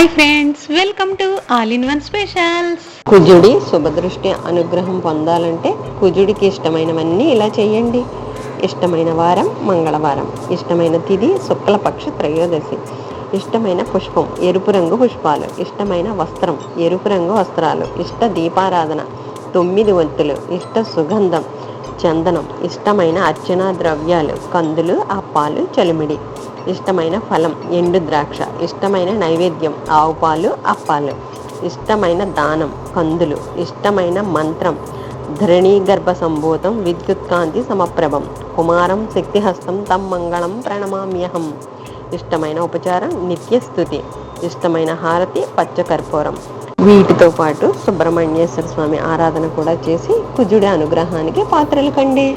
Hi friends welcome to all in one specials. కుజుడి శుభదృష్టి అనుగ్రహం పొందాలంటే కుజుడికి ఇష్టమైనవన్నీ ఇలా చేయండి. ఇష్టమైన వారం మంగళవారం. ఇష్టమైన తిథి శుక్లపక్ష త్రయోదశి. ఇష్టమైన పుష్పం ఎరుపు రంగు పుష్పాలు. ఇష్టమైన వస్త్రం ఎరుపు రంగు వస్త్రాలు. ఇష్ట దీపారాధన తొమ్మిది వంతులు. ఇష్ట సుగంధం చందనం. ఇష్టమైన అర్చనా ద్రవ్యాలు కందులు అప్పాలు చలిమిడి. ఇష్టమైన ఫలం ఎండు ద్రాక్ష. ఇష్టమైన నైవేద్యం ఆవు పాలు అప్పాలు. ఇష్టమైన దానం కందులు. ఇష్టమైన మంత్రం ధరణీ గర్భ సంభూతం విద్యుత్కాంతి సమప్రభం. కుమారం శక్తిహస్తం తం మంగళం ప్రణమామ్యహం. ఇష్టమైన ఉపచారం నిత్యస్థుతి ఇష్టమైన హారతి పచ్చకర్పూరం. వీటితో పాటు సుబ్రహ్మణ్యేశ్వర స్వామి ఆరాధన కూడా చేసి కుజుడి అనుగ్రహానికి పాత్రలు కండి.